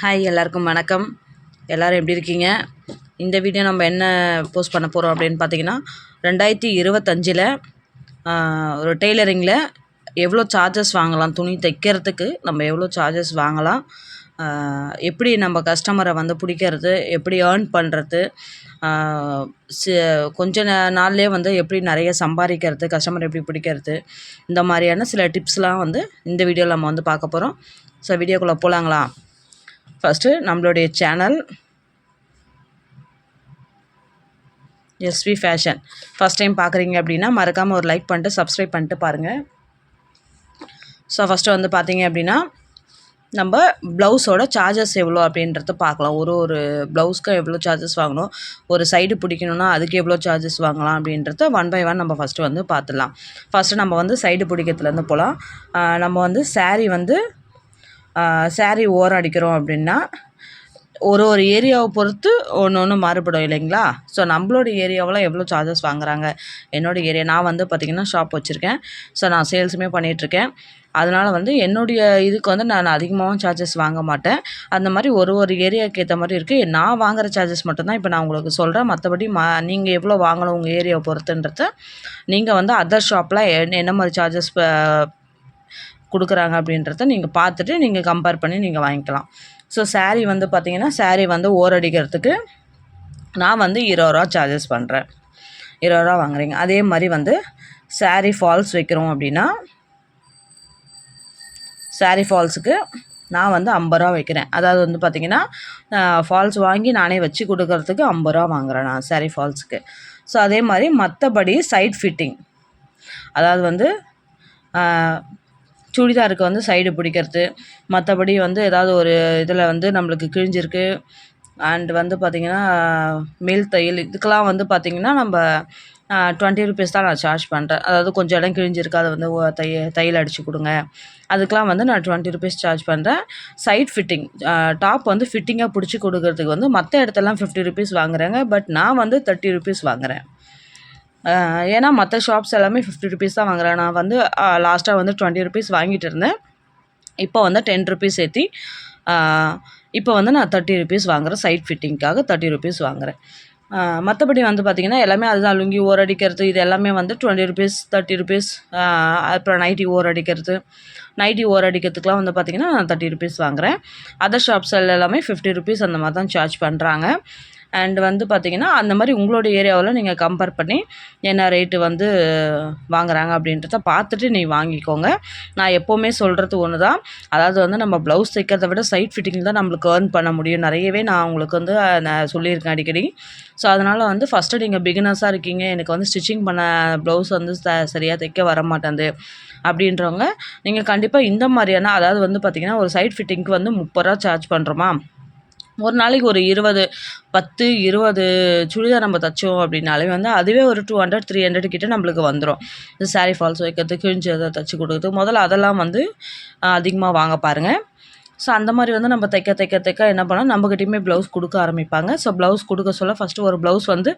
Hi எல்லாருக்கும் வணக்கம். எல்லோரும் எப்படி இருக்கீங்க? இந்த வீடியோ நம்ம என்ன போஸ்ட் பண்ண போகிறோம் அப்படின்னு பார்த்தீங்கன்னா ரெண்டாயிரத்தி இருபத்தஞ்சில் ஒரு டெய்லரிங்கில் எவ்வளோ சார்ஜஸ் வாங்கலாம் துணி தைக்கிறதுக்கு நம்ம எவ்வளோ சார்ஜஸ் வாங்கலாம் எப்படி நம்ம கஸ்டமரை வந்து பிடிக்கிறது எப்படி ஏர்ன் பண்ணுறது கொஞ்ச நாள்லேயே வந்து எப்படி நிறைய சம்பாதிக்கிறது கஸ்டமர் எப்படி பிடிக்கிறது இந்த மாதிரியான சில டிப்ஸ்லாம் வந்து இந்த வீடியோவில் நம்ம வந்து பார்க்க போகிறோம் ஸோ வீடியோக்குள்ளே போகலாங்களா ஃபஸ்ட்டு நம்மளுடைய channel SV fashion first time பார்க்குறீங்க அப்படின்னா மறக்காமல் ஒரு லைக் பண்ணிட்டு சப்ஸ்கிரைப் பண்ணிட்டு பாருங்கள் ஸோ ஃபஸ்ட்டு வந்து பார்த்தீங்க அப்படின்னா நம்ம ப்ளவுஸோட சார்ஜஸ் எவ்வளோ அப்படின்றத பார்க்கலாம். ஒரு ஒரு ப்ளவுஸ்க்கு எவ்வளோ சார்ஜஸ் வாங்கணும்? ஒரு சைடு பிடிக்கணும்னா அதுக்கு எவ்வளோ சார்ஜஸ் வாங்கலாம் அப்படின்றத ஒன் பை ஒன் நம்ம ஃபஸ்ட்டு வந்து பார்த்துடலாம். ஃபஸ்ட்டு நம்ம வந்து சைடு பிடிக்கிறதுலேருந்து போகலாம். நம்ம வந்து சாரீ வந்து saree ஓரம் அடிக்கிறோம் அப்படின்னா ஒரு ஒரு ஏரியாவை பொறுத்து ஒன்று ஒன்று மாறுபடும் இல்லைங்களா? ஸோ நம்மளோட ஏரியாவில் எவ்வளோ சார்ஜஸ் வாங்குறாங்க? என்னோட ஏரியா நான் வந்து பார்த்திங்கன்னா ஷாப் வச்சுருக்கேன். ஸோ நான் சேல்ஸுமே பண்ணிகிட்ருக்கேன் அதனால் வந்து என்னுடைய இதுக்கு வந்து நான் அதிகமாகவும் சார்ஜஸ் வாங்க மாட்டேன். அந்த மாதிரி ஒரு ஒரு ஏரியாவுக்கு ஏற்ற மாதிரி இருக்குது நான் வாங்குற சார்ஜஸ் மட்டும்தான் இப்போ நான் உங்களுக்கு சொல்கிறேன் மற்றபடி மா நீங்கள் எவ்வளோ வாங்கணும் உங்கள் ஏரியாவை பொறுத்துன்றத நீங்கள் வந்து அதர் ஷாப்பில் என்ன மாதிரி சார்ஜஸ் கொடுக்குறாங்க அப்படின்றத நீங்கள் பார்த்துட்டு நீங்கள் கம்பேர் பண்ணி நீங்கள் வாங்கிக்கலாம். ஸோ சேரீ வந்து பார்த்தீங்கன்னா சேரீ வந்து ஓரடிக்கிறதுக்கு நான் வந்து இருபது ரூபா சார்ஜஸ் பண்ணுறேன் இருபது ரூபா வாங்குறீங்க. அதே மாதிரி வந்து சாரீ ஃபால்ஸ் வைக்கிறோம் அப்படின்னா சாரீ ஃபால்ஸுக்கு நான் வந்து ஐம்பது ரூபா வைக்கிறேன். அதாவது வந்து பார்த்திங்கன்னா ஃபால்ஸ் வாங்கி நானே வச்சு கொடுக்கறதுக்கு ஐம்பது ரூபா வாங்குறேன் நான் சாரீ ஃபால்ஸுக்கு ஸோ அதே மாதிரி மற்றபடி சைட் ஃபிட்டிங் அதாவது வந்து சுடிதாருக்கு வந்து சைடு பிடிக்கிறது. மற்றபடி வந்து ஏதாவது ஒரு இதில் வந்து நம்மளுக்கு கிழிஞ்சிருக்கு. அண்ட் வந்து பார்த்திங்கன்னா மேல் தையல் இதுக்கெலாம் வந்து பார்த்திங்கன்னா நம்ம டுவெண்ட்டி ருபீஸ் தான் நான் சார்ஜ் பண்ணுறேன் அதாவது கொஞ்சம் இடம் கிழிஞ்சிருக்கு அதை வந்து தைய தையல் அடித்து கொடுங்க. அதுக்கெலாம் வந்து நான் டுவெண்ட்டி ருபீஸ் சார்ஜ் பண்ணுறேன் சைட் ஃபிட்டிங் டாப் வந்து ஃபிட்டிங்காக பிடிச்சி கொடுக்கறதுக்கு வந்து மற்ற இடத்துலலாம் ஃபிஃப்டி ருபீஸ் வாங்குறாங்க. பட் நான் வந்து தேர்ட்டி ருபீஸ் வாங்குறேன். ஏன்னா மற்ற ஷாப்ஸ் எல்லாமே ஃபிஃப்டி ருபீஸ் தான் வாங்குறேன் நான் வந்து லாஸ்ட்டாக வந்து டுவெண்ட்டி ருபீஸ் வாங்கிட்டு இருந்தேன். இப்போ வந்து டென் ருபீஸ் ஏற்றி இப்போ வந்து நான் தேர்ட்டி ருபீஸ் வாங்குகிறேன் சைட் ஃபிட்டிங்க்காக தேர்ட்டி ருபீஸ் வாங்குறேன். மற்றபடி வந்து பார்த்திங்கன்னா எல்லாமே அதுதான். லுங்கி ஓர் அடிக்கிறது இது எல்லாமே வந்து டுவெண்ட்டி ருபீஸ் தேர்ட்டி ருபீஸ் அப்புறம் நைட்டி ஓர் அடிக்கிறது. நைட்டி ஓர் அடிக்கிறதுக்குலாம் வந்து பார்த்திங்கன்னா நான் தேர்ட்டி ருபீஸ் வாங்குறேன். அதர் ஷாப்ஸ் எல்லாமே ஃபிஃப்டி ருபீஸ் அந்த மாதிரி தான் சார்ஜ் பண்ணுறாங்க அண்ட் வந்து பார்த்திங்கன்னா அந்த மாதிரி உங்களோட ஏரியாவில் நீங்கள் கம்பேர் பண்ணி என்ன ரேட்டு வந்து வாங்குகிறாங்க அப்படின்றத பார்த்துட்டு நீ வாங்கிக்கோங்க. நான் எப்போவுமே சொல்கிறது ஒன்று தான் அதாவது வந்து நம்ம ப்ளவுஸ் தைக்கிறத விட சைட் ஃபிட்டிங் தான் நம்மளுக்கு ஏர்ன் பண்ண முடியும். நிறையவே நான் உங்களுக்கு வந்து நான் சொல்லியிருக்கேன் அடிக்கடி. ஸோ அதனால் வந்து ஃபஸ்ட்டு நீங்கள் பிகினர்ஸாக இருக்கீங்க. எனக்கு வந்து ஸ்டிச்சிங் பண்ண ப்ளவுஸ் வந்து ச சரியாக தைக்க வர மாட்டேங்குது அப்படின்றவங்க நீங்கள் கண்டிப்பாக இந்த மாதிரியான அதாவது வந்து பார்த்திங்கன்னா ஒரு சைட் ஃபிட்டிங்க்கு வந்து முப்பது ரூபா சார்ஜ் பண்ணுறோமா ஒரு நாளைக்கு ஒரு இருபது பத்து இருபது சுடிதார் நம்ம தைச்சோம் அப்படின்னாலே வந்து அதுவே ஒரு டூ ஹண்ட்ரட் த்ரீ ஹண்ட்ரட் கிட்டே நம்மளுக்கு வந்துடும் இந்த சாரீ ஃபால்ஸ் வைக்கிறது கிழிஞ்சு அதை தைச்சி கொடுக்குறது. முதல்ல அதெல்லாம் வந்து அதிகமாக வாங்க பாருங்கள் ஸோ அந்த மாதிரி வந்து நம்ம தைக்க தைக்க தைக்க என்ன பண்ணால் நம்மக்கிட்டையுமே ப்ளவுஸ் கொடுக்க ஆரம்பிப்பாங்க. ஸோ ப்ளவுஸ் கொடுக்க சொல்ல ஃபஸ்ட்டு ஒரு ப்ளவுஸ் வந்து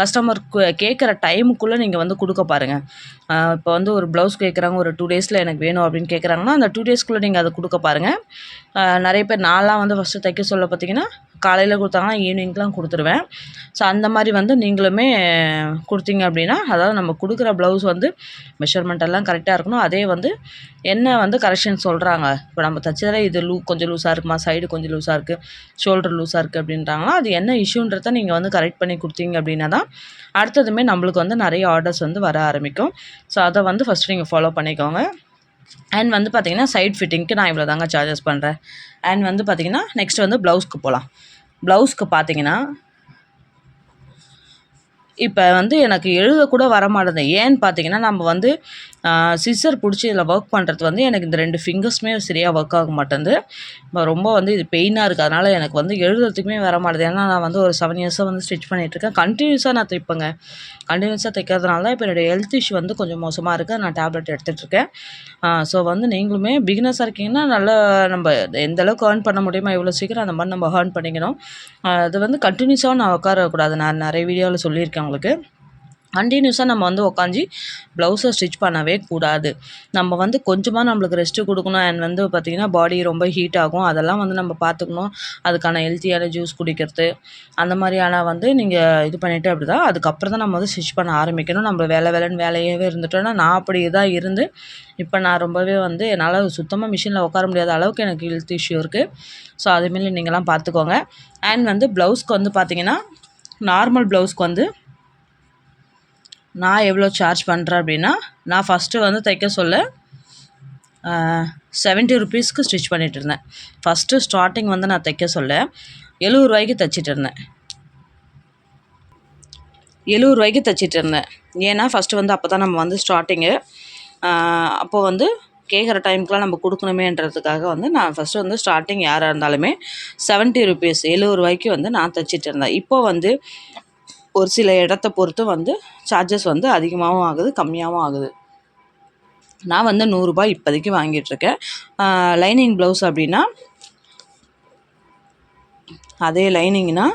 கஸ்டமர் கேட்குற டைமுக்குள்ளே நீங்கள் வந்து கொடுக்க பாருங்கள் இப்போ வந்து ஒரு ப்ளவுஸ் கேட்குறாங்க ஒரு டூ டேஸில் எனக்கு வேணும் அப்படின்னு கேட்குறாங்கன்னா அந்த டூ டேஸ்க்குள்ளே நீங்கள் அதை கொடுக்க பாருங்கள் நிறைய பேர் நான்லாம் வந்து ஃபஸ்ட்டு தைக்க சொல்ல பார்த்தீங்கன்னா காலையில் கொடுத்தாங்கன்னா ஈவினிங்க்கெலாம் கொடுத்துருவேன். ஸோ அந்த மாதிரி வந்து நீங்களுமே கொடுத்தீங்க அப்படின்னா அதாவது நம்ம கொடுக்குற ப்ளவுஸ் வந்து மெஷர்மெண்ட் எல்லாம் கரெக்டாக இருக்கணும். அதே வந்து என்ன வந்து கரெக்ஷன் சொல்கிறாங்க இப்போ நம்ம தைச்சதில் இது லூ கொஞ்சம் லூஸாக இருக்குமா? சைடு கொஞ்சம் லூஸாக இருக்குது ஷோல்டர் லூஸாக இருக்குது அப்படின்றாங்கன்னா அது என்ன இஷ்யூன்றதை நீங்கள் வந்து கரெக்ட் பண்ணி கொடுத்தீங்க அப்படின்னா தான் அடுத்ததுமே நம்மளுக்கு வந்து நிறைய ஆர்டர்ஸ் வந்து வர ஆரம்பிக்கும். ஸோ அதை வந்து ஃபஸ்ட்டு நீங்கள் ஃபாலோ பண்ணிக்கோங்க. அண்ட் வந்து பார்த்திங்கன்னா சைட் ஃபிட்டிங்க்கு நான் இவ்வளோ தாங்க சார்ஜஸ் பண்ணுறேன் அண்ட் வந்து பார்த்தீங்கன்னா நெக்ஸ்ட் வந்து ப்ளவுஸ்க்கு போகலாம் ப்ளவுஸ்க்கு பார்த்தீங்கன்னா இப்போ வந்து எனக்கு எழுத கூட வர ஏன்னு பார்த்தீங்கன்னா நம்ம வந்து சிசர் பிடிச்சி இதில் ஒர்க் பண்ணுறது வந்து எனக்கு இந்த ரெண்டு ஃபிங்கர்ஸுமே சரியாக ஒர்க் ஆக மாட்டேங்குது இப்போ ரொம்ப வந்து இது பெயினாக இருக்குது அதனால் எனக்கு வந்து எழுதுறதுக்குமே வர மாட்டேது. ஏன்னா நான் வந்து ஒரு செவன் இயர்ஸாக வந்து ஸ்டிச் பண்ணிகிட்ருக்கேன் கண்டினியூஸாக நான் தைப்பேங்க. கண்டினியூஸாக தைக்கிறதுனால தான் இப்போ என்னுடைய ஹெல்த் இஷ்யூ வந்து கொஞ்சம் மோசமாக இருக்குது நான் டேப்லெட் எடுத்துகிட்ருக்கேன் ஸோ வந்து நீங்களுமே பிகினஸாக இருக்கீங்கன்னா நல்லா நம்ம எந்த அளவுக்கு ஏர்ன் பண்ண முடியுமோ எவ்வளோ சீக்கிரம் அந்த மாதிரி நம்ம ஏர்ன் பண்ணிக்கணும். அது வந்து கண்டினியூஸாக நான் உட்காரக்கூடாது. நான் நிறைய வீடியோவில் சொல்லியிருக்கேன் உங்களுக்கு. கண்டினியூஸாக நம்ம வந்து உட்காந்து ப்ளவுஸை ஸ்டிச் பண்ணவே கூடாது. நம்ம வந்து கொஞ்சமாக நம்மளுக்கு ரெஸ்ட்டு கொடுக்கணும் அண்ட் வந்து பார்த்திங்கன்னா பாடி ரொம்ப ஹீட் ஆகும். அதெல்லாம் வந்து நம்ம பார்த்துக்கணும் அதுக்கான ஹெல்த்தியான ஜூஸ் குடிக்கிறது. அந்த மாதிரியான வந்து நீங்கள் இது பண்ணிவிட்டு அப்படி தான் அதுக்கப்புறம் தான் நம்ம வந்து ஸ்டிச் பண்ண ஆரம்பிக்கணும். நம்ம வேலை வேலைன்னு வேலையவே இருந்துட்டோன்னா நான் அப்படி இதாக இருந்து இப்போ நான் ரொம்பவே வந்து என்னால் சுத்தமாக மிஷினில் உட்கார முடியாத அளவுக்கு எனக்கு ஹெல்த் இஷ்யூ இருக்குது ஸோ அதுமாரி நீங்களாம் பார்த்துக்கோங்க அண்ட் வந்து ப்ளவுஸ்க்கு வந்து பார்த்திங்கன்னா நார்மல் ப்ளவுஸ்க்கு வந்து நான் எவ்வளோ சார்ஜ் பண்ணுறேன் அப்படின்னா நான் ஃபஸ்ட்டு வந்து தைக்க சொல்ல செவன்ட்டி ருபீஸ்க்கு ஸ்டிச் பண்ணிகிட்டு இருந்தேன். ஃபஸ்ட்டு ஸ்டார்டிங் வந்து நான் தைக்க சொல்ல எழுபது ரூபாய்க்கு தைச்சிட்டு இருந்தேன். எழுபது ரூபாய்க்கு தைச்சிட்டு இருந்தேன். ஏன்னா ஃபஸ்ட்டு வந்து அப்போ தான் நம்ம வந்து ஸ்டார்டிங்கு அப்போது வந்து கேட்குற டைமுக்குலாம் நம்ம கொடுக்கணுமேன்றதுக்காக வந்து நான் ஃபஸ்ட்டு வந்து ஸ்டார்டிங் யாராக இருந்தாலுமே செவன்ட்டி ருபீஸ் எழுபது ரூபாய்க்கு வந்து நான் தைச்சிட்டு இருந்தேன். இப்போ வந்து ஒரு சில இடத்த பொறுத்து வந்து சார்ஜஸ் வந்து அதிகமாகவும் ஆகுது கம்மியாகவும் ஆகுது. நான் வந்து நூறுரூபா இப்போதைக்கு வாங்கிட்டுருக்கேன். லைனிங் ப்ளவுஸ் அப்படின்னா அதே லைனிங்னா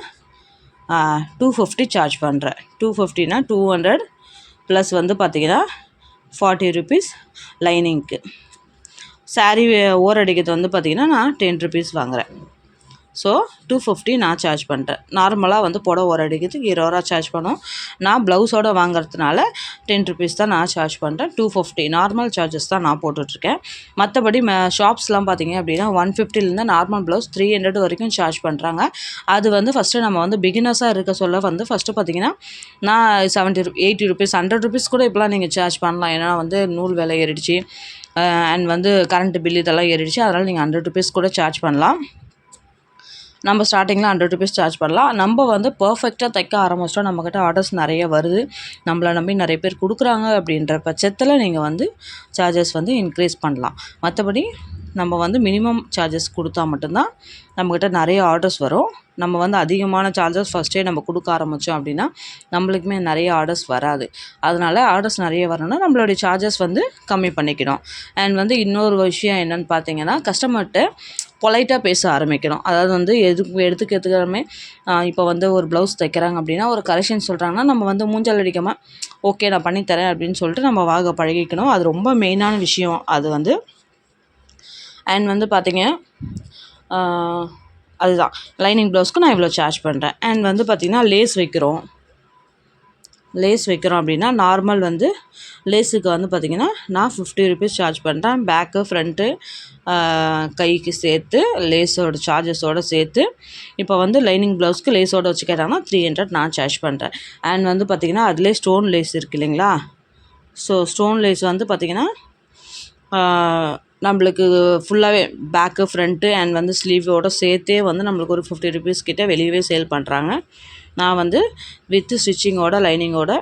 டூ ஃபிஃப்டி சார்ஜ் பண்ணுறேன் டூ ஃபிஃப்டினா டூ ஹண்ட்ரட் ப்ளஸ் வந்து பார்த்திங்கன்னா ஃபார்ட்டி ருபீஸ் லைனிங்க்கு சாரீ ஓரடிக்கிறது வந்து பார்த்திங்கன்னா நான் டென் ருபீஸ் வாங்குகிறேன் ஸோ டூ ஃபிஃப்டி நான் சார்ஜ் பண்ணிட்டேன். நார்மலாக வந்து புடவை ஒரு அடிக்கிறதுக்கு இருபது ரூபா சார்ஜ் பண்ணுவோம் நான் ப்ளவுஸோடு வாங்குறதுனால டென் ருபீஸ் தான் நான் சார்ஜ் பண்ணுறேன் டூ ஃபிஃப்டி நார்மல் சார்ஜஸ் தான் நான் போட்டுட்ருக்கேன். மற்றபடி ஷாப்ஸ்லாம் பார்த்தீங்க அப்படின்னா ஒன் ஃபிஃப்டிலேருந்து நார்மல் ப்ளவுஸ் த்ரீ ஹண்ட்ரட் வரைக்கும் சார்ஜ் பண்ணுறாங்க அது வந்து ஃபஸ்ட்டு நம்ம வந்து பிகினர்ஸாக இருக்க சொல்ல வந்து ஃபஸ்ட்டு பார்த்தீங்கன்னா நான் செவன்ட்டி ரு எயிட்டி ருபீஸ் ஹண்ட்ரட் ருபீஸ் கூட இப்போலாம் நீங்கள் சார்ஜ் பண்ணலாம். ஏன்னா வந்து நூல் விலை ஏறிடுச்சு. அண்ட் வந்து கரண்ட் பில் இதெல்லாம் ஏறிடுச்சு. அதனால் நீங்கள் ஹண்ட்ரட் ருபீஸ் கூட சார்ஜ் பண்ணலாம். நம்ம ஸ்டார்டிங்கில் ஹண்ட்ரட் ருபீஸ் சார்ஜ் பண்ணலாம். நம்ம வந்து பர்ஃபெக்டாக தைக்க ஆரம்பிச்சிட்டோம். நம்மக்கிட்ட ஆர்டர்ஸ் நிறைய வருது. நம்மளை நம்பி நிறைய பேர் கொடுக்குறாங்க அப்படின்ற பட்சத்தில் நீங்கள் வந்து சார்ஜஸ் வந்து இன்க்ரீஸ் பண்ணலாம். மற்றபடி நம்ம வந்து மினிமம் சார்ஜஸ் கொடுத்தா மட்டும்தான் நம்மக்கிட்ட நிறைய ஆர்டர்ஸ் வரும். நம்ம வந்து அதிகமான சார்ஜஸ் ஃபஸ்ட்டே நம்ம கொடுக்க ஆரம்பித்தோம் அப்படின்னா நம்மளுக்குமே நிறைய ஆர்டர்ஸ் வராது. அதனால் ஆர்டர்ஸ் நிறைய வரணும்னா நம்மளுடைய சார்ஜஸ் வந்து கம்மி பண்ணிக்கணும். அண்ட் வந்து இன்னொரு விஷயம் என்னென்னு பார்த்தீங்கன்னா கஸ்டமர்கிட்ட பொலைட்டாக பேச ஆரம்பிக்கணும். அதாவது வந்து எதுக்கு எடுத்துக்க எடுத்துக்காமே இப்போ வந்து ஒரு ப்ளவுஸ் தைக்கிறாங்க அப்படின்னா ஒரு கரெக்ஷன் சொல்கிறாங்கன்னா நம்ம வந்து மூஞ்சல் அடிக்காமல் ஓகே நான் பண்ணித்தரேன் அப்படின்னு சொல்லிட்டு நம்ம வாக பழகிக்கணும். அது ரொம்ப மெயினான விஷயம். அது வந்து அண்ட் வந்து பார்த்தீங்க அதுதான். லைனிங் ப்ளவுஸ்க்கு நான் இவ்வளோ சார்ஜ் பண்ணுறேன் அண்ட் வந்து பார்த்திங்கன்னா லேஸ் வைக்கிறோம். லேஸ் வைக்கிறோம் அப்படின்னா நார்மல் வந்து லேஸுக்கு வந்து பார்த்திங்கன்னா நான் ஃபிஃப்டி ருபீஸ் சார்ஜ் பண்ணுறேன் பேக்கு ஃப்ரண்ட்டு கைக்கு சேர்த்து லேஸோட சார்ஜஸோடு சேர்த்து இப்போ வந்து லைனிங் ப்ளவுஸ்க்கு லேஸோடு வச்சு கேட்டாங்கன்னா த்ரீ ஹண்ட்ரட் நான் சார்ஜ் பண்ணுறேன் அண்ட் வந்து பார்த்திங்கன்னா அதிலே ஸ்டோன் லேஸ் இருக்குது இல்லைங்களா? ஸோ ஸ்டோன் லேஸ் வந்து பார்த்திங்கன்னா நம்மளுக்கு ஃபுல்லாகவே பேக்கு ஃப்ரண்ட்டு அண்ட் வந்து ஸ்லீவோடு சேர்த்தே வந்து நம்மளுக்கு ஒரு ஃபிஃப்டி ருபீஸ் கிட்டே வெளியவே சேல் பண்ணுறாங்க நான் வந்து வித்து ஸ்டிச்சிங்கோட லைனிங்கோட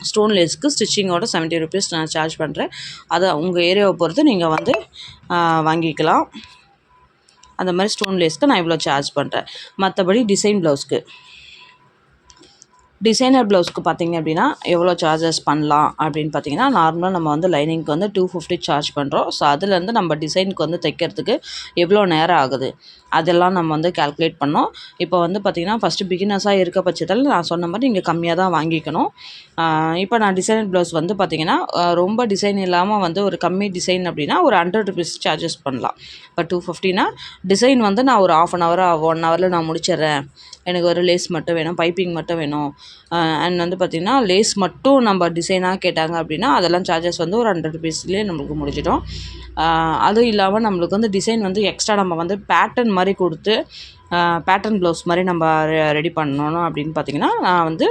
ஸ்டோன் லேஸ்க்கு ஸ்டிச்சிங்கோட செவன்ட்டி ருபீஸ் நான் சார்ஜ் பண்ணுறேன் அதை உங்கள் ஏரியாவை பொறுத்து நீங்கள் வந்து வாங்கிக்கலாம். அந்த மாதிரி ஸ்டோன் லேஸ்க்கு நான் இவ்வளோ சார்ஜ் பண்ணுறேன் மற்றபடி டிசைன் ப்ளவுஸ்க்கு டிசைனர் ப்ளவுஸ்க்கு பார்த்திங்க அப்படின்னா எவ்வளோ சார்ஜஸ் பண்ணலாம் அப்படின்னு பார்த்தீங்கன்னா நார்மலாக நம்ம வந்து லைனிங்க்கு வந்து டூ ஃபிஃப்டி சார்ஜ் பண்ணுறோம் ஸோ அதுலேருந்து நம்ம டிசைனுக்கு வந்து தைக்கிறதுக்கு எவ்வளோ நேரம் ஆகுது? அதெல்லாம் நம்ம வந்து கேல்குலேட் பண்ணோம். இப்போ வந்து பார்த்திங்கன்னா ஃபஸ்ட்டு பிகினர்ஸாக இருக்க பட்சத்தில் நான் சொன்ன மாதிரி நீங்கள் கம்மியாக தான் வாங்கிக்கணும். இப்போ நான் டிசைனர் ப்ளவுஸ் வந்து பார்த்திங்கன்னா ரொம்ப டிசைன் இல்லாமல் வந்து ஒரு கம்மி டிசைன் அப்படின்னா ஒரு ஹண்ட்ரட் ருபீஸ் சார்ஜஸ் பண்ணலாம். இப்போ டூ ஃபிஃப்டினா டிசைன் வந்து நான் ஒரு ஆஃப் அன் ஹவர் ஒன் ஹவரில் நான் முடிச்சிடுறேன். எனக்கு ஒரு லேஸ் மட்டும் வேணும் பைப்பிங் மட்டும் வேணும். அண்ட் வந்து பார்த்திங்கன்னா லேஸ் மட்டும் நம்ம டிசைனாக கேட்டாங்க அப்படின்னா அதெல்லாம் சார்ஜஸ் வந்து ஒரு ஹண்ட்ரட் ருபீஸ்லேயே நம்மளுக்கு முடிஞ்சிடும். அதுவும் இல்லாமல் நம்மளுக்கு வந்து டிசைன் வந்து எக்ஸ்ட்ரா நம்ம வந்து பேட்டர்ன் மாதிரி கொடுத்து பேட்டர்ன் ப்ளவுஸ் மாதிரி நம்ம ரெடி பண்ணணும் அப்படின்னு பார்த்திங்கன்னா நான் வந்து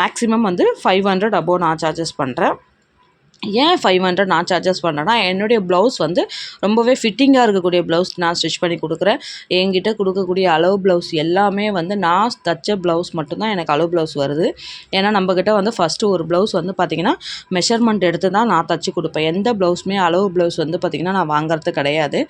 மேக்ஸிமம் வந்து ஃபைவ் ஹண்ட்ரட் அபோவ் நான் சார்ஜஸ் பண்ணுறேன் ஏன் ஃபைவ் ஹண்ட்ரட் நான் சார்ஜஸ் பண்ணுறேன்னா என்னுடைய ப்ளவுஸ் வந்து ரொம்பவே ஃபிட்டிங்காக இருக்கக்கூடிய ப்ளவுஸ் நான் ஸ்டிச் பண்ணி கொடுக்குறேன். என்கிட்ட கொடுக்கக்கூடிய அளவு ப்ளவுஸ் எல்லாமே வந்து நான் தச்ச ப்ளவுஸ் மட்டும்தான் எனக்கு அளவு ப்ளவுஸ் வருது. ஏன்னா நம்மக்கிட்ட வந்து ஃபஸ்ட்டு ஒரு ப்ளவுஸ் வந்து பார்த்திங்கன்னா மெஷர்மெண்ட் எடுத்து தான் நான் தச்சு கொடுப்பேன். எந்த ப்ளவுஸுமே அளவு ப்ளவுஸ் வந்து பார்த்திங்கன்னா நான் வாங்குறது கிடையாது.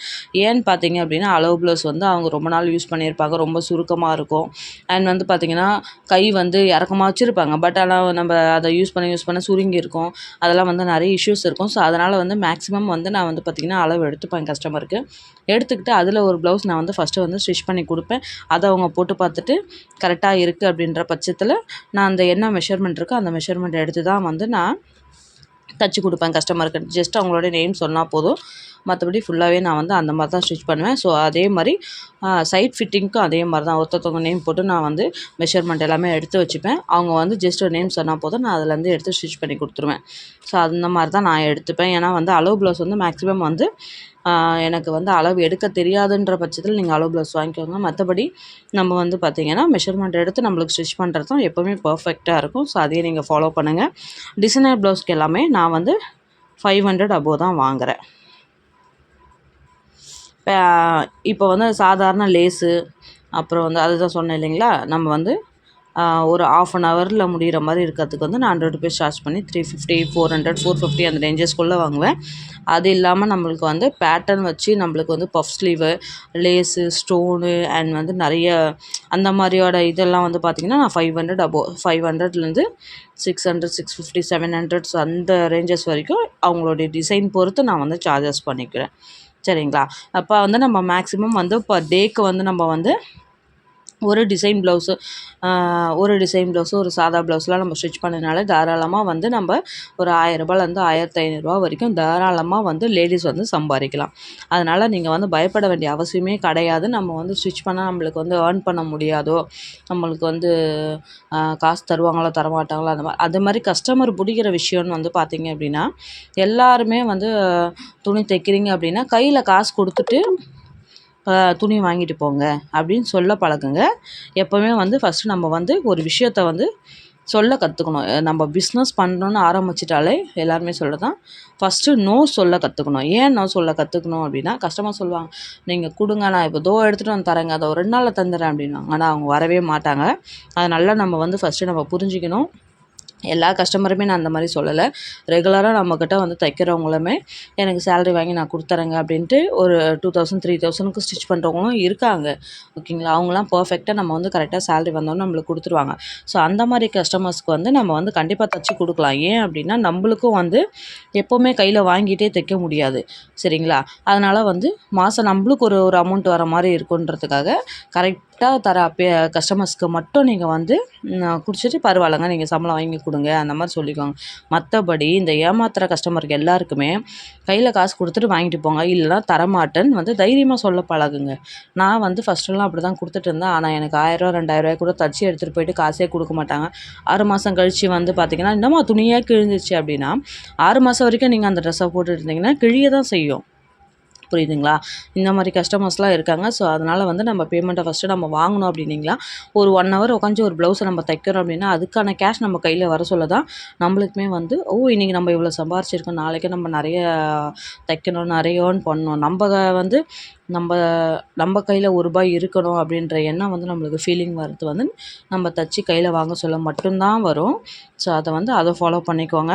ஏன்னு பார்த்தீங்க அப்படின்னா அளவு ப்ளவுஸ் வந்து அவங்க ரொம்ப நாள் யூஸ் பண்ணியிருப்பாங்க. ரொம்ப சுருக்கமாக இருக்கும். அண்ட் வந்து பார்த்திங்கன்னா கை வந்து இறக்கமாக வச்சுருப்பாங்க. பட் ஆனால் நம்ம அதை யூஸ் பண்ண யூஸ் பண்ண சுருங்கி இருக்கும். அதெல்லாம் வந்து நிறைய நிறைய இஷ்யூஸ் இருக்கும். ஸோ அதனால் வந்து மேக்ஸிமம் வந்து நான் வந்து பார்த்திங்கன்னா அளவு எடுத்துப்பேன் கஸ்டமருக்கு எடுத்துக்கிட்டு அதில் ஒரு ப்ளவுஸ் நான் வந்து ஃபஸ்ட்டு வந்து ஸ்டிச் பண்ணி கொடுப்பேன். அதை அவங்க போட்டு பார்த்துட்டு கரெக்டாக இருக்குது அப்படின்ற பட்சத்தில் நான் அந்த என்ன மெஷர்மெண்ட் இருக்கோ அந்த மெஷர்மெண்ட் எடுத்து தான் வந்து நான் தச்சு கொடுப்பேன் கஸ்டமருக்கு ஜஸ்ட் அவங்களோட நேம் சொன்னால் போதும். மற்றபடி ஃபுல்லாகவே நான் வந்து அந்த மாதிரி தான் ஸ்டிச் பண்ணுவேன். ஸோ அதே மாதிரி சைட் ஃபிட்டிங்க்கும் அதே மாதிரி தான். ஒருத்தவங்க நேம் போட்டு நான் வந்து மெஷர்மெண்ட் எல்லாமே எடுத்து வச்சுப்பேன். அவங்க வந்து ஜஸ்ட் ஒரு நேம் சொன்னால் போதும் நான் அதுலேருந்து எடுத்து ஸ்டிச் பண்ணி கொடுத்துருவேன். ஸோ அந்த மாதிரி தான் நான் எடுத்துப்பேன். ஏன்னா வந்து அளவு ப்ளவுஸ் வந்து மேக்ஸிமம் வந்து எனக்கு வந்து அளவு எடுக்க தெரியாதுன்ற பட்சத்தில் நீங்கள் அளவு ப்ளவுஸ் வாங்கிக்கோங்க. மற்றபடி நம்ம வந்து பார்த்திங்கன்னா மெஷர்மெண்ட் எடுத்து நம்மளுக்கு ஸ்டிச் பண்ணுறது தான் எப்போவுமே பர்ஃபெக்டாக இருக்கும். ஸோ அதையே நீங்கள் ஃபாலோ பண்ணுங்கள் டிசைனர் ப்ளவுஸ்க்கு எல்லாமே நான் வந்து ஃபைவ் ஹண்ட்ரட் அபோவ் தான் வாங்குகிறேன் இப்போ வந்து சாதாரண லேஸு அப்புறம் வந்து அதுதான் சொன்னேன் இல்லைங்களா? நம்ம வந்து ஒரு ஆஃப் அன் ஹவரில் முடிகிற மாதிரி இருக்கிறதுக்கு வந்து நான் ஹண்ட்ரட் ருபீஸ் சார்ஜ் பண்ணி three fifty four hundred four fifty அந்த ரேஞ்சஸ்க்குள்ளே வாங்குவேன். அது இல்லாமல் நம்மளுக்கு வந்து பேட்டர்ன் வச்சு நம்மளுக்கு வந்து puff sleeve lace stone and வந்து நிறைய அந்த மாதிரியோட இதெல்லாம் வந்து பார்த்திங்கன்னா நான் ஃபைவ் ஹண்ட்ரட் அபோ ஃபைவ் ஹண்ட்ரட்லேருந்து six hundred six fifty seven hundreds அந்த ரேஞ்சஸ் வரைக்கும் அவங்களுடைய டிசைன் பொறுத்து நான் வந்து சார்ஜஸ் பண்ணிக்கிறேன். சரிங்களா? அப்போ வந்து நம்ம மேக்ஸிமம் வந்து இப்போ டேக்கு வந்து நம்ம வந்து ஒரு டிசைன் ப்ளவுஸு ஒரு டிசைன் ப்ளவுஸு ஒரு சாதா ப்ளவுஸ்லாம் நம்ம ஸ்டிச் பண்ணதுனால தாராளமாக வந்து நம்ம ஒரு ஆயிரரூபாலேருந்து ஆயிரத்தி ஐநூறுரூவா வரைக்கும் தாராளமாக வந்து லேடிஸ் வந்து சம்பாதிக்கலாம். அதனால் நீங்கள் வந்து பயப்பட வேண்டிய அவசியமே கிடையாது. நம்ம வந்து ஸ்டிச் பண்ணால் நம்மளுக்கு வந்து ஏர்ன் பண்ண முடியாதோ நம்மளுக்கு வந்து காசு தருவாங்களோ தரமாட்டாங்களோ அந்த மாதிரி அது மாதிரி கஸ்டமர் பிடிக்கிற விஷயம்னு வந்து பார்த்திங்க அப்படின்னா எல்லாருமே வந்து துணி தைக்கிறீங்க அப்படின்னா கையில் காசு கொடுத்துட்டு துணி வாங்கிட்டு போங்க அப்படின்னு சொல்ல பழக்குங்க எப்போவுமே வந்து ஃபஸ்ட்டு நம்ம வந்து ஒரு விஷயத்த வந்து சொல்ல கற்றுக்கணும் நம்ம பிஸ்னஸ் பண்ணணுன்னு ஆரம்பிச்சிட்டாலே எல்லாருமே சொல்லதான். ஃபஸ்ட்டு நோ சொல்ல கற்றுக்கணும் ஏன் நோ சொல்ல கற்றுக்கணும் அப்படின்னா கஸ்டமர் சொல்லுவாங்க நீங்கள் கொடுங்க நான் இப்போ தோ எடுத்துகிட்டு வந்து தரேங்க. அதை ஒரு ரெண்டு நாளில் தந்துடுறேன் அப்படின்னாங்க ஆனால் அவங்க வரவே மாட்டாங்க. அதனால் நம்ம வந்து ஃபஸ்ட்டு நம்ம புரிஞ்சுக்கணும். எல்லா கஸ்டமருமே நான் அந்த மாதிரி சொல்லலை. ரெகுலராக நம்மக்கிட்ட வந்து தைக்கிறவங்களுமே எனக்கு சேலரி வாங்கி நான் கொடுத்துறேங்க அப்படின்ட்டு ஒரு டூ தௌசண்ட் த்ரீ தௌசண்ட்க்கு ஸ்டிச் பண்ணுறவங்களும் இருக்காங்க. ஓகேங்களா? அவங்களாம் பர்ஃபெக்டாக நம்ம வந்து கரெக்டாக சேலரி வந்தோன்னு நம்மளுக்கு கொடுத்துருவாங்க. ஸோ அந்த மாதிரி கஸ்டமர்ஸ்க்கு வந்து நம்ம வந்து கண்டிப்பாக தைச்சி கொடுக்கலாம். ஏன் அப்படின்னா நம்மளுக்கும் வந்து எப்போவுமே கையில் வாங்கிட்டே தைக்க முடியாது. சரிங்களா? அதனால் வந்து மாதம் நம்மளுக்கு ஒரு ஒரு அமௌண்ட் வர மாதிரி இருக்குன்றதுக்காக கரெக்டாக தர அப்பே கஸ்டமர்ஸ்க்கு மட்டும் நீங்கள் வந்து குடிச்சிட்டு பரவாயில்லங்க. நீங்கள் சம்பளம் வாங்கி கொடுங்க அந்த மாதிரி சொல்லிக்கோங்க. மற்றபடி இந்த ஏமாத்துகிற கஸ்டமருக்கு எல்லாருக்குமே கையில் காசு கொடுத்துட்டு வாங்கிட்டு போங்க. இல்லைனா தரமாட்டேன்னு வந்து தைரியமாக சொல்ல பழகுங்க. நான் வந்து ஃபஸ்ட்டெல்லாம் அப்படி தான் கொடுத்துட்டு இருந்தேன். ஆனால் எனக்கு ஆயிரரூவா ரெண்டாயிரரூவாய் கூட தச்சு எடுத்துகிட்டு போயிட்டு காசே கொடுக்க மாட்டாங்க. ஆறு மாதம் கழித்து வந்து பார்த்திங்கன்னா இன்னமும் துணியே கிழிஞ்சிச்சு அப்படின்னா ஆறு மாதம் வரைக்கும் நீங்கள் அந்த ட்ரெஸ்ஸை போட்டுட்டு இருந்தீங்கன்னா கிழிய தான் செய்யும். புரியுதுங்களா? இந்த மாதிரி கஸ்டமர்ஸ்லாம் இருக்காங்க. ஸோ அதனால் வந்து நம்ம பேமெண்ட்டை ஃபஸ்ட்டு நம்ம வாங்கணும் அப்படின்னீங்களா? ஒரு ஒன் ஹவர் உட்காந்து ஒரு ப்ளவுஸை நம்ம தைக்கிறோம் அப்படின்னா அதுக்கான கேஷ் நம்ம கையில் வர சொல்ல தான் நம்மளுக்குமே வந்து ஓ இன்றைக்கி நம்ம இவ்வளோ சம்பாரிச்சிருக்கோம். நாளைக்கு நம்ம நிறைய தைக்கணும் நிறைய ஏர்ன் பண்ணணும். நம்ம வந்து நம்ம நம்ம கையில் ஒரு ரூபாய் இருக்கணும் அப்படின்ற எண்ணம் வந்து நம்மளுக்கு ஃபீலிங் வர்றது வந்து நம்ம தச்சு கையில் வாங்க சொல்ல மட்டும்தான் வரும். ஸோ அதை வந்து அதை ஃபாலோ பண்ணிக்கோங்க.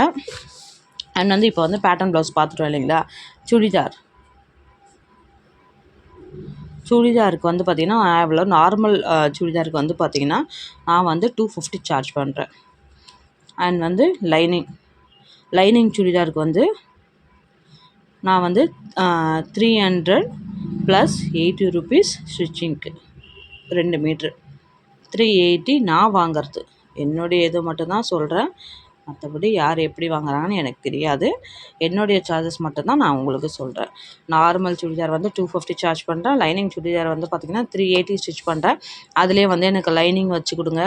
அண்ட் வந்து இப்போ வந்து பேட்டர்ன் ப்ளவுஸ் பார்த்துட்டோம் இல்லைங்களா? சுடிதார். சுடிதாருக்கு வந்து பார்த்திங்கன்னா எவ்வளோ நார்மல் சுடிதாருக்கு வந்து பார்த்திங்கன்னா நான் வந்து டூ ஃபிஃப்டி சார்ஜ் பண்ணுறேன் அண்ட் வந்து லைனிங் லைனிங் சுடிதாருக்கு வந்து நான் வந்து three hundred plus eighty rupees ஸ்டிச்சிங்க்கு ரெண்டு மீட்ரு த்ரீ எயிட்டி நான் வாங்கிறது. என்னுடைய இது மட்டும்தான் சொல்கிறேன் மற்றபடி யார் எப்படி வாங்குறாங்கன்னு எனக்கு தெரியாது. என்னுடைய சார்ஜஸ் மட்டும்தான் நான் உங்களுக்கு சொல்கிறேன் நார்மல் சுடிதார் வந்து டூ ஃபிஃப்டி சார்ஜ் பண்ணுறேன் லைனிங் சுடிதார் வந்து பார்த்திங்கன்னா த்ரீ எயிட்டி ஸ்டிச் பண்ணுறேன் அதிலே வந்து எனக்கு லைனிங் வச்சு கொடுங்க.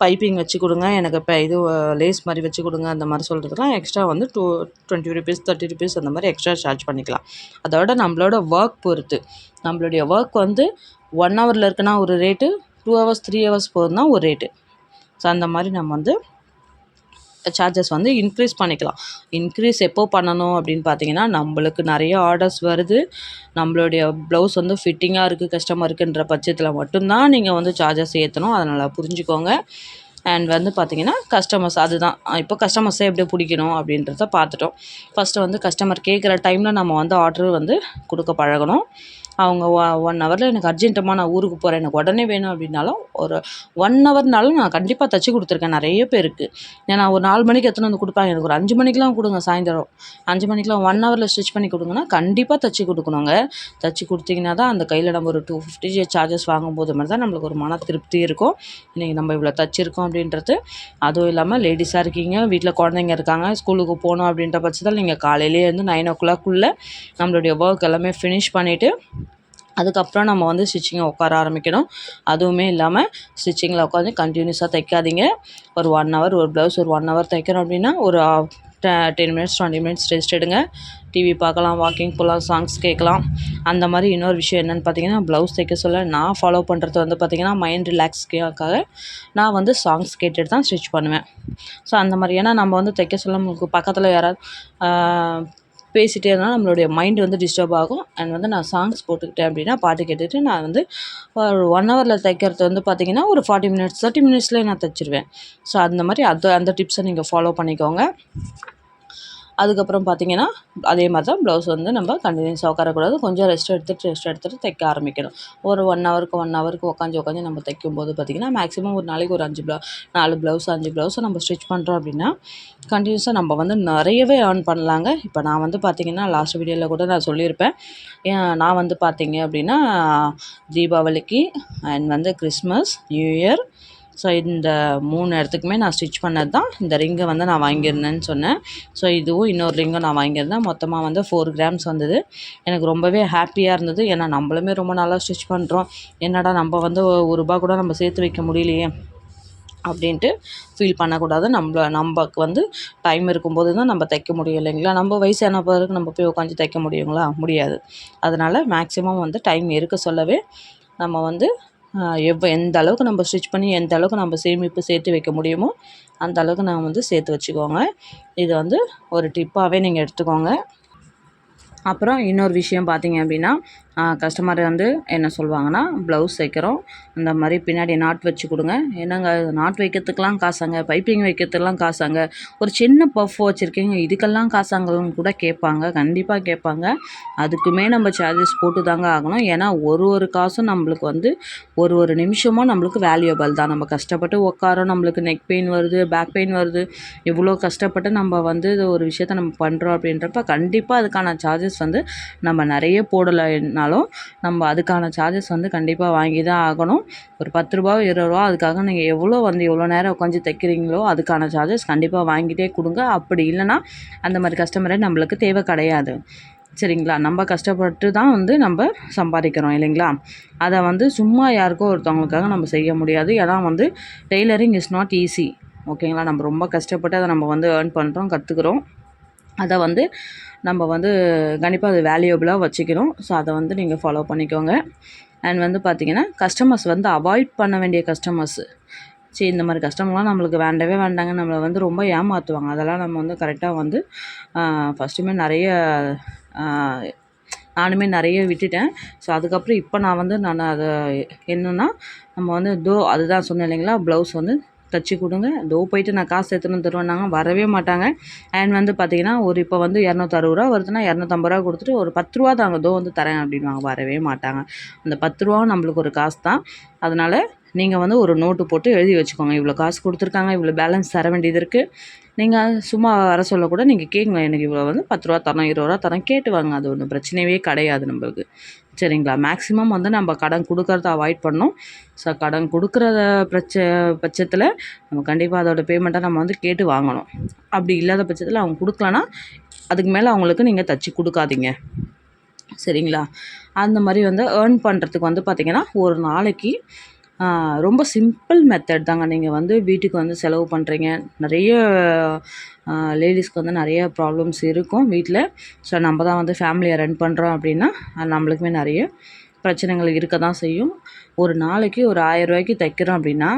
பைப்பிங் வச்சு கொடுங்க. எனக்கு இப்போ இது லேஸ் மாதிரி வச்சு கொடுங்க. அந்த மாதிரி சொல்கிறதுலாம் எக்ஸ்ட்ரா வந்து two twenty rupees thirty rupees அந்த மாதிரி எக்ஸ்ட்ரா சார்ஜ் பண்ணிக்கலாம். அதோட நம்மளோட ஒர்க் பொறுத்து. நம்மளுடைய ஒர்க் வந்து ஒன் ஹவரில் இருக்குன்னா ஒரு rate two hours three hours போகுதுன்னா ஒரு ரேட்டு ஸோ அந்த மாதிரி நம்ம வந்து சார்ஜஸ் வந்து இன்க்ரீஸ் பண்ணிக்கலாம். இன்க்ரீஸ் எப்போ பண்ணணும் அப்படின்னு பார்த்தீங்கன்னா நம்மளுக்கு நிறைய ஆர்டர்ஸ் வருது. நம்மளுடைய ப்ளவுஸ் வந்து ஃபிட்டிங்காக இருக்குது கஸ்டமருக்குன்ற பட்சத்தில் மட்டும்தான் நீங்கள் வந்து சார்ஜஸ் ஏற்றணும் அதனால் புரிஞ்சுக்கோங்க. அண்ட் வந்து பார்த்திங்கன்னா கஸ்டமர்ஸ் அதுதான். இப்போ கஸ்டமர்ஸை எப்படி பிடிக்கணும் அப்படின்றத பார்த்துட்டோம். ஃபஸ்ட்டு வந்து கஸ்டமர் கேட்குற டைமில் நம்ம வந்து ஆர்டர் வந்து கொடுக்க பழகணும். அவங்க ஒன் ஹவரில் எனக்கு அர்ஜென்ட்டமாக நான் ஊருக்கு போகிறேன் எனக்கு உடனே வேணும் அப்படின்னாலும் ஒரு ஒன் ஹவர்னாலும் நான் கண்டிப்பாக தைச்சி கொடுத்துருக்கேன். நிறைய பேருக்கு. ஏன்னா ஒரு நாலு மணிக்கு எடுத்துன்னு வந்து கொடுப்பாங்க? எனக்கு ஒரு அஞ்சு மணிக்கெலாம் கொடுங்க சாயந்தரம். அஞ்சு மணிக்கெலாம் ஒன் ஹவரில் ஸ்டிச் பண்ணி கொடுங்கன்னா கண்டிப்பாக தைச்சி கொடுக்கணுங்க. தைச்சி கொடுத்தீங்கன்னா தான் அந்த கையில் நம்ம ஒரு டூ ஃபிஃப்டி சார்ஜஸ் வாங்கும்போது மாதிரி தான் நம்மளுக்கு ஒரு மன திருப்தி இருக்கும். இன்றைக்கி நம்ம இவ்வளோ தைச்சிருக்கோம் அப்படின்றது. அதுவும் இல்லாமல் லேடிஸாக இருக்கீங்க. வீட்டில் குழந்தைங்க இருக்காங்க. ஸ்கூலுக்கு போகணும் அப்படின்ற பட்சத்தில் நீங்கள் காலையிலேயே வந்து நைன் ஓ கிளாக்குள்ளே நம்மளுடைய ஒர்க் எல்லாமே ஃபினிஷ் பண்ணிவிட்டு அதுக்கப்புறம் நம்ம வந்து ஸ்டிச்சிங்கை உட்கார ஆரம்பிக்கணும். அதுவுமே இல்லாமல் ஸ்டிச்சிங்கில் உட்காந்து கண்டினியூஸாக தைக்காதீங்க. ஒரு ஒன் ஹவர் ஒரு ப்ளவுஸ் ஒரு ஒன் ஹவர் தைக்கிறோம் அப்படின்னா ஒரு ten minutes twenty minutes rest எடுங்க. டிவி பார்க்கலாம் வாக்கிங் போகலாம் சாங்ஸ் கேட்கலாம். அந்த மாதிரி இன்னொரு விஷயம் என்னென்னு பார்த்தீங்கன்னா ப்ளவுஸ் தைக்க சொல்ல நான் ஃபாலோ பண்ணுறது வந்து பார்த்திங்கன்னா மைண்ட் ரிலாக்ஸ்க்காக நான் வந்து சாங்ஸ் கேட்டுட்டு தான் ஸ்டிச் பண்ணுவேன். ஸோ அந்த மாதிரி. ஏன்னா நம்ம வந்து தைக்க சொல்ல நமக்கு பக்கத்தில் யாராவது பேசிகிட்டே இருந்தால் நம்மளுடைய மைண்டு வந்து டிஸ்டர்ப் ஆகும். அண்ட் வந்து நான் சாங்ஸ் போட்டுக்கிட்டேன் அப்படின்னா பாட்டு கேட்டுட்டு நான் வந்து ஒரு ஒன் ஹவரில் தைக்கிறது வந்து பார்த்திங்கன்னா ஒரு ஃபார்ட்டி மினிட்ஸ் தேர்ட்டி மினிட்ஸ்லேயே நான் தைச்சிருவேன். ஸோ அந்த மாதிரி அது அந்த டிப்ஸை நீங்கள் ஃபாலோ பண்ணிக்கோங்க. அதுக்கப்புறம் பார்த்திங்கன்னா அதே மாதிரி தான் ப்ளவுஸ் வந்து நம்ம கண்டினியூஸாக உட்காரக்கூடாது. கொஞ்சம் ரெஸ்ட் எடுத்துகிட்டு ரெஸ்ட் எடுத்துகிட்டு தைக்க ஆரம்பிக்கணும். ஒரு ஒன் ஹவருக்கு ஒன் ஹவருக்கு உட்காந்து உட்காந்து நம்ம தைக்கும் போது பார்த்திங்கன்னா மேக்ஸிமம் ஒரு நாளைக்கு ஒரு அஞ்சு ப்ளவு நாலு ப்ளவுஸ் அஞ்சு ப்ளவுஸை நம்ம ஸ்டிச் பண்ணுறோம் அப்படின்னா கண்டினியூஸாக நம்ம வந்து நிறையவே ஏர்ன் பண்ணலாங்க. இப்போ நான் வந்து பார்த்திங்கன்னா லாஸ்ட் வீடியோவில் கூட நான் சொல்லியிருப்பேன். நான் வந்து பார்த்திங்க அப்படின்னா தீபாவளிக்கு அண்ட் வந்து கிறிஸ்மஸ் நியூ இயர் ஸோ இந்த மூணு இடத்துக்குமே நான் ஸ்டிச் பண்ணது தான் இந்த ரிங்கை வந்து நான் வாங்கியிருந்தேன்னு சொன்னேன். ஸோ இதுவும் இன்னொரு ரிங்கும் நான் வாங்கியிருந்தேன். மொத்தமாக வந்து ஃபோர் கிராம்ஸ் வந்தது. எனக்கு ரொம்பவே ஹாப்பியாக இருந்தது. ஏன்னா நம்மளுமே ரொம்ப நல்லா ஸ்டிச் பண்ணுறோம் என்னடா நம்ம வந்து ஒரு ரூபா கூட நம்ம சேர்த்து வைக்க முடியலையே அப்படின்ட்டு ஃபீல் பண்ணக்கூடாது. நம்மள நமக்கு வந்து டைம் இருக்கும்போது தான் நம்ம தைக்க முடியும் இல்லைங்களா? நம்ம வயசான பிறகு நம்ம போய் உட்காந்து தைக்க முடியுங்களா? முடியாது. அதனால் மேக்ஸிமம் வந்து டைம் இருக்க சொல்லவே. நம்ம வந்து எவ் எந்த அளவுக்கு நம்ம ஸ்டிச் பண்ணி எந்த அளவுக்கு நம்ம சேமிப்பு சேர்த்து வைக்க முடியுமோ அந்த அளவுக்கு நான் வந்து சேர்த்து வச்சுக்கோங்க. இது வந்து ஒரு டிப்பாகவே நீங்கள் எடுத்துக்கோங்க. அப்புறம் இன்னொரு விஷயம் பார்த்தீங்க அப்படின்னா கஸ்டமர் வந்து என்ன சொல்லுவாங்கன்னா ப்ளவுஸ் தைக்கிறோம். இந்த மாதிரி பின்னாடி நாட் வச்சு கொடுங்க. என்னங்க நாட் வைக்கிறதுக்கெலாம் காசாங்க பைப்பிங் வைக்கிறதுக்கெலாம் காசாங்க. ஒரு சின்ன பஃப் வச்சுருக்கீங்க இதுக்கெல்லாம் காசாங்கன்னு கூட கேட்பாங்க கண்டிப்பாக கேட்பாங்க. அதுக்குமே நம்ம சார்ஜஸ் போட்டு தாங்க ஆகணும். ஏன்னா ஒரு ஒரு காசும் நம்மளுக்கு வந்து ஒரு ஒரு நிமிஷமும் நம்மளுக்கு வேல்யூபிள் தான். நம்ம கஷ்டப்பட்டு உட்காரோம் நம்மளுக்கு நெக் பெயின் வருது பேக் பெயின் வருது. இவ்வளோ கஷ்டப்பட்டு நம்ம வந்து ஒரு விஷயத்த நம்ம பண்ணுறோம் அப்படின்றப்ப கண்டிப்பாக அதுக்கான சார்ஜஸ் வந்து நம்ம நிறைய போடலை பண்ணாலும் நம்ம அதுக்கான சார்ஜஸ் வந்து கண்டிப்பாக வாங்கி தான் ஆகணும். ஒரு பத்து ரூபா இருபது ரூபா அதுக்காக நீங்கள் எவ்வளோ வந்து எவ்வளோ நேரம் உட்காந்து தைக்கிறீங்களோ அதுக்கான சார்ஜஸ் கண்டிப்பாக வாங்கிட்டே கொடுங்க. அப்படி இல்லைன்னா அந்த மாதிரி கஸ்டமரே நம்மளுக்கு தேவை கிடையாது. சரிங்களா? நம்ம கஷ்டப்பட்டு தான் வந்து நம்ம சம்பாதிக்கிறோம் இல்லைங்களா? அதை வந்து சும்மா யாருக்கோ ஒருத்தவங்களுக்காக நம்ம செய்ய முடியாது. ஏன்னா வந்து டெய்லரிங் இஸ் நாட் ஈஸி ஓகேங்களா? நம்ம ரொம்ப கஷ்டப்பட்டு அதை நம்ம வந்து ஏர்ன் பண்ணுறோம் கற்றுக்குறோம் அதை வந்து நம்ம வந்து கண்டிப்பாக அது வேல்யூபிளாக வச்சுக்கிறோம் ஸோ அதை வந்து நீங்கள் ஃபாலோ பண்ணிக்கோங்க. அண்ட் வந்து பார்த்திங்கன்னா கஸ்டமர்ஸ் வந்து அவாய்ட் பண்ண வேண்டிய கஸ்டமர்ஸு சரி இந்த மாதிரி கஸ்டமர்லாம் நம்மளுக்கு வேண்டவே வேண்டாங்க. நம்மளை வந்து ரொம்ப ஏமாற்றுவாங்க அதெல்லாம் நம்ம வந்து கரெக்டாக வந்து ஃபஸ்ட்டுமே நிறைய நானுமே நிறைய விட்டுட்டேன். ஸோ அதுக்கப்புறம் இப்போ நான் வந்து நான் அதை என்னென்னா நம்ம வந்து தோ அதுதான் சொன்னேன் இல்லைங்களா ப்ளவுஸ் வந்து தச்சு கொடுங்க. தோ போயிட்டு நான் காசு எடுத்துன்னு தருவேன்னாங்க வரவே மாட்டாங்க. அண்ட் வந்து பார்த்தீங்கன்னா ஒரு இப்போ வந்து இரநூத்தறுபது ரூபா வருதுன்னா இரநூத்தம்பது ரூபா கொடுத்துட்டு ஒரு பத்து ரூபா தாங்க. தோ வந்து தரேன் அப்படின்வாங்க வரவே மாட்டாங்க. அந்த பத்து ரூபாவும் நம்மளுக்கு ஒரு காசு தான். அதனால் நீங்கள் வந்து ஒரு நோட்டு போட்டு எழுதி வச்சுக்கோங்க. இவ்வளோ காசு கொடுத்துருக்காங்க. இவ்வளோ பேலன்ஸ் தர வேண்டியது இருக்குது நீங்கள் சும்மா வர சொல்ல கூட நீங்கள் கேட்கலாம் எனக்கு இவ்வளோ வந்து பத்து ரூபா தரோம் இருபது ரூபா தரோம் கேட்டு வாங்க அது ஒன்றும் பிரச்சனையே கிடையாது நம்மளுக்கு. சரிங்களா? மேக்ஸிமம் வந்து நம்ம கடன் கொடுக்கறத அவாய்ட் பண்ணோம் ஸோ கடன் கொடுக்குற பிரச்ச பட்சத்தில் நம்ம கண்டிப்பாக அதோட பேமெண்ட்டை நம்ம வந்து கேட்டு வாங்கணும். அப்படி இல்லாத பட்சத்தில் அவங்க கொடுக்கலன்னா அதுக்கு மேலே அவங்களுக்கு நீங்கள் தச்சு கொடுக்காதீங்க. சரிங்களா? அந்த மாதிரி வந்து ஏர்ன் பண்ணுறதுக்கு வந்து பார்த்திங்கன்னா ஒரு நாளைக்கு ரொம்ப சிம்பிள் மெத்தட் தாங்க. நீங்கள் வந்து வீட்டுக்கு வந்து செலவு பண்ணுறீங்க நிறைய லேடிஸ்க்கு வந்து நிறைய ப்ராப்ளம்ஸ் இருக்கும் வீட்டில் ஸோ நம்ம தான் வந்து ஃபேமிலியை ரன் பண்ணுறோம் அப்படின்னா நம்மளுக்குமே நிறைய பிரச்சனைகள் இருக்க தான் செய்யும். ஒரு நாளைக்கு ஒரு ஆயிரரூவாய்க்கு தைக்கிறோம் அப்படின்னா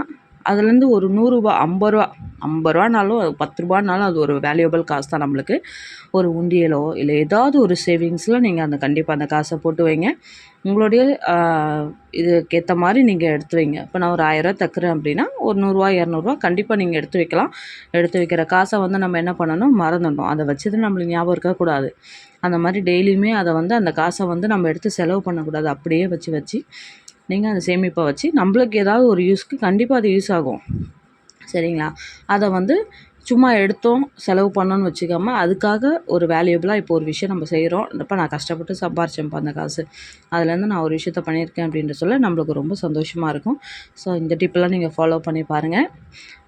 அதுலேருந்து ஒரு நூறுரூவா ஐம்பது ரூபா ஐம்பது ரூபானாலும் பத்து ரூபானாலும் அது ஒரு வேல்யூபிள் காசு தான் நம்மளுக்கு. ஒரு உண்டியலோ இல்லை ஏதாவது ஒரு சேவிங்ஸில் நீங்கள் அந்த கண்டிப்பாக அந்த காசை போட்டு வைங்க. உங்களுடைய இதுக்கேற்ற மாதிரி நீங்கள் எடுத்து வைங்க. இப்போ நான் ஒரு ஆயிரரூவா தைக்கிறேன் அப்படின்னா ஒரு நூறுரூவா இரநூறுவா கண்டிப்பாக நீங்கள் எடுத்து வைக்கலாம். எடுத்து வைக்கிற காசை வந்து நம்ம என்ன பண்ணணும்? மறந்துடணும். அதை வச்சது நம்மளுக்கு ஞாபகம் இருக்கக்கூடாது. அந்த மாதிரி டெய்லியுமே அதை வந்து அந்த காசை வந்து நம்ம எடுத்து செலவு பண்ணக்கூடாது. அப்படியே வச்சு வச்சு நீங்கள் அந்த சேமிப்பை வச்சு நம்மளுக்கு ஏதாவது ஒரு யூஸ்க்கு கண்டிப்பாக அது யூஸ் ஆகும். சரிங்களா? அதை வந்து சும்மா எடுத்தோம் செலவு பண்ணோன்னு வச்சுக்காம அதுக்காக ஒரு வேல்யூபிளாக இப்போ ஒரு விஷயம் நம்ம செய்கிறோம் இப்போ நான் கஷ்டப்பட்டு சம்பாரிச்சேன்ப்பா அந்த காசு. அதுலேருந்து நான் ஒரு விஷயத்த பண்ணியிருக்கேன் அப்படின்ற சொல்ல நம்மளுக்கு ரொம்ப சந்தோஷமாக இருக்கும். ஸோ இந்த டிப்பெல்லாம் நீங்கள் ஃபாலோ பண்ணி பாருங்கள்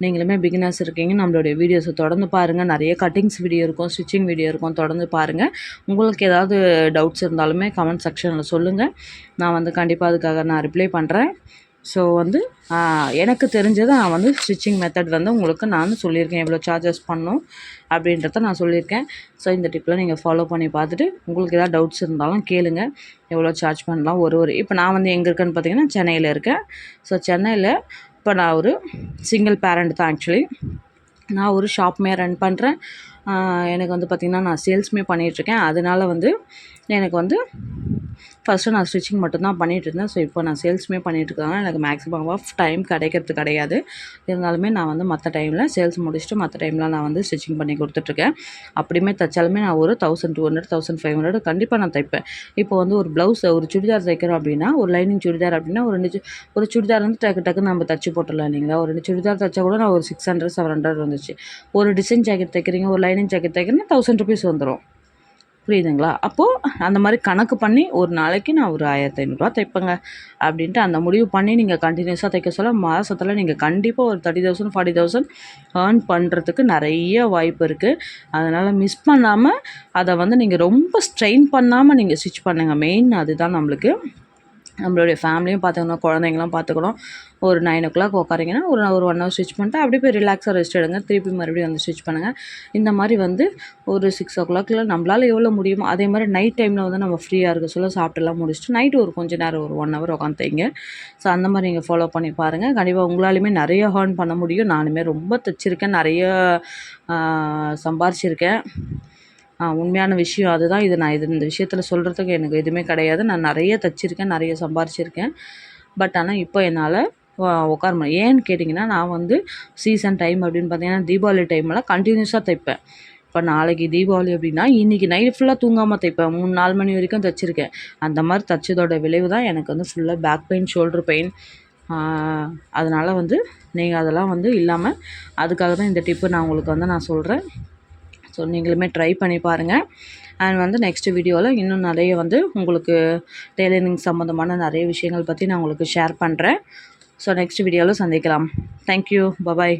நீங்களுமே பிகினர்ஸ் இருக்கீங்க நம்மளுடைய வீடியோஸை தொடர்ந்து பாருங்கள் நிறைய கட்டிங்ஸ் வீடியோ இருக்கும் ஸ்டிச்சிங் வீடியோ இருக்கும் தொடர்ந்து பாருங்கள் உங்களுக்கு ஏதாவது டவுட்ஸ் இருந்தாலுமே கமெண்ட் செக்ஷனில் சொல்லுங்கள் நான் வந்து கண்டிப்பாக அதுக்காக நான் ரிப்ளை பண்ணுறேன் ஸோ வந்து எனக்கு தெரிஞ்சதை நான் வந்து ஸ்டிச்சிங் மெத்தட் வந்து உங்களுக்கு நான் சொல்லியிருக்கேன் எவ்வளோ சார்ஜஸ் பண்ணும் அப்படின்றத நான் சொல்லியிருக்கேன். ஸோ இந்த டிப்பில் நீங்கள் ஃபாலோ பண்ணி பார்த்துட்டு உங்களுக்கு ஏதாவது டவுட்ஸ் இருந்தாலும் கேளுங்க. எவ்வளோ சார்ஜ் பண்ணலாம் ஒரு ஒரு. இப்போ நான் வந்து எங்கே இருக்கேன்னு பார்த்தீங்கன்னா சென்னையில் இருக்கேன். ஸோ சென்னையில் இப்போ நான் ஒரு சிங்கிள் பேரண்ட் தான் ஆக்சுவலி நான் ஒரு ஷாப்மே ரன் பண்ணுறேன் எனக்கு வந்து பார்த்திங்கன்னா நான் சேல்ஸுமே பண்ணிகிட்ருக்கேன் அதனால் வந்து எனக்கு வந்து ஃபஸ்ட்டு நான் ஸ்டிச்சிங் மட்டும்தான் பண்ணிகிட்டு இருந்தேன் ஸோ இப்போ நான் சேல்ஸுமே பண்ணிகிட்ருக்காங்க எனக்கு மேக்ஸிமம் ஆஃப் டைம் கிடைக்கிறது கிடையாது. இருந்தாலுமே நான் வந்து மற்ற டைமில் சேல்ஸ் முடிச்சுட்டு மற்ற டைமில் நான் வந்து ஸ்டிச்சிங் பண்ணி கொடுத்துட்ருக்கேன் அப்படியுமே தைச்சாலுமே நான் ஒரு thousand two hundred thousand five hundred கண்டிப்பாக நான் தைப்பேன். இப்போ வந்து ஒரு ப்ளவுஸ் ஒரு சுடிதார் தைக்கிறோம் அப்படின்னா ஒரு லைனிங் சுடிதார் அப்படின்னா ஒரு ரெண்டு ஒரு சுடிதார் வந்து டக்கு டக்கு நம்ம தச்சு போட்டுடலாம் இல்லைங்களா? ஒரு ரெண்டு சுடிதார் தைச்சா கூட நான் ஒரு சிக்ஸ் ஹண்ட்ரட் செவன் ஹண்ட்ரட் வந்துச்சு. ஒரு டிசைன் ஜாக்கெட் தைக்கிறீங்க ஒரு லைனிங் ஜாக்கெட் தைக்கிறீங்கன்னா தௌசண்ட் ருபீஸ் வந்துடும் புரியுதுங்களா? அப்போது அந்த மாதிரி கணக்கு பண்ணி ஒரு நாளைக்கு நான் ஒரு ஆயிரத்தி ஐநூறுரூவா தைப்பேங்க அப்படின்ட்டு அந்த முடிவு பண்ணி நீங்கள் கண்டினியூஸாக தைக்க சொல்ல மாதத்தில் நீங்கள் கண்டிப்பாக ஒரு thirty thousand forty thousand earn பண்ணுறதுக்கு நிறைய வாய்ப்பு இருக்குது அதனால் மிஸ் பண்ணாமல் அதை வந்து நீங்கள் ரொம்ப ஸ்ட்ரெயின் பண்ணாமல் நீங்கள் ஸ்டிச் பண்ணுங்கள் மெயின் அதுதான் நம்மளுக்கு. நம்மளுடைய ஃபேமிலியும் பார்த்துக்கணும் குழந்தைங்களாம் பார்த்துக்கணும் ஒரு நைன் ஓ கிளாக் உட்காரிங்கன்னா ஒரு ஒரு ஒன் ஹவர் ஸ்டிச் பண்ணிட்டு அப்படியே போய் ரிலாக்ஸாக ரெஸ்ட் எடுங்க. திருப்பி மறுபடியும் வந்து ஸ்டிச் பண்ணுங்கள் இந்த மாதிரி வந்து ஒரு சிக்ஸ் ஓ கிளாக்கில் நம்மளால் எவ்வளோ முடியுமோ அதே மாதிரி நைட் டைமில் வந்து நம்ம ஃப்ரீயாக இருக்க சொல்ல சாப்பிட்டுலாம் முடிச்சுட்டு நைட்டு ஒரு கொஞ்சம் நேரம் ஒரு ஒன் ஹவர் உட்காந்துங்க ஸோ அந்த மாதிரி நீங்கள் ஃபாலோ பண்ணி பாருங்கள் கண்டிப்பாக உங்களாலுமே நிறைய ஹேர்ன் பண்ண முடியும். நானுமே ரொம்ப தைச்சிருக்கேன். நிறைய சம்பாரிச்சிருக்கேன். உண்மையான விஷயம் அதுதான். இது நான் இது இந்த விஷயத்தில் சொல்கிறதுக்கு எனக்கு எதுவுமே கிடையாது. நான் நிறைய தைச்சிருக்கேன் நிறைய சம்பாரிச்சிருக்கேன். பட் ஆனால் இப்போ என்னால் உட்கார முடியும் ஏன்னு கேட்டிங்கன்னா நான் வந்து சீசன் டைம் அப்படின்னு பார்த்தீங்கன்னா தீபாவளி டைமெல்லாம் கண்டினியூஸாக தைப்பேன். இப்போ நாளைக்கு தீபாவளி அப்படின்னா இன்றைக்கி நைட் ஃபுல்லாக தூங்காமல் தைப்பேன். மூணு நாலு மணி வரைக்கும் தைச்சிருக்கேன். அந்த மாதிரி தைச்சதோட விளைவு தான் எனக்கு வந்து ஃபுல்லாக பேக் பெயின் ஷோல்டர் பெயின் அதனால் வந்து நீங்கள் அதெல்லாம் வந்து இல்லாமல் அதுக்காக தான் இந்த டிப்பு நான் உங்களுக்கு வந்து நான் சொல்கிறேன் ஸோ நீங்களுமே ட்ரை பண்ணி பாருங்கள் அண்ட் வந்து நெக்ஸ்ட் வீடியோவில் இன்னும் நிறைய வந்து உங்களுக்கு டெய்லரிங் சம்மந்தமான நிறைய விஷயங்கள் பற்றி நான் உங்களுக்கு ஷேர் பண்ணுறேன் ஸோ நெக்ஸ்ட் வீடியோவில் சந்திக்கலாம். Thank you bye bye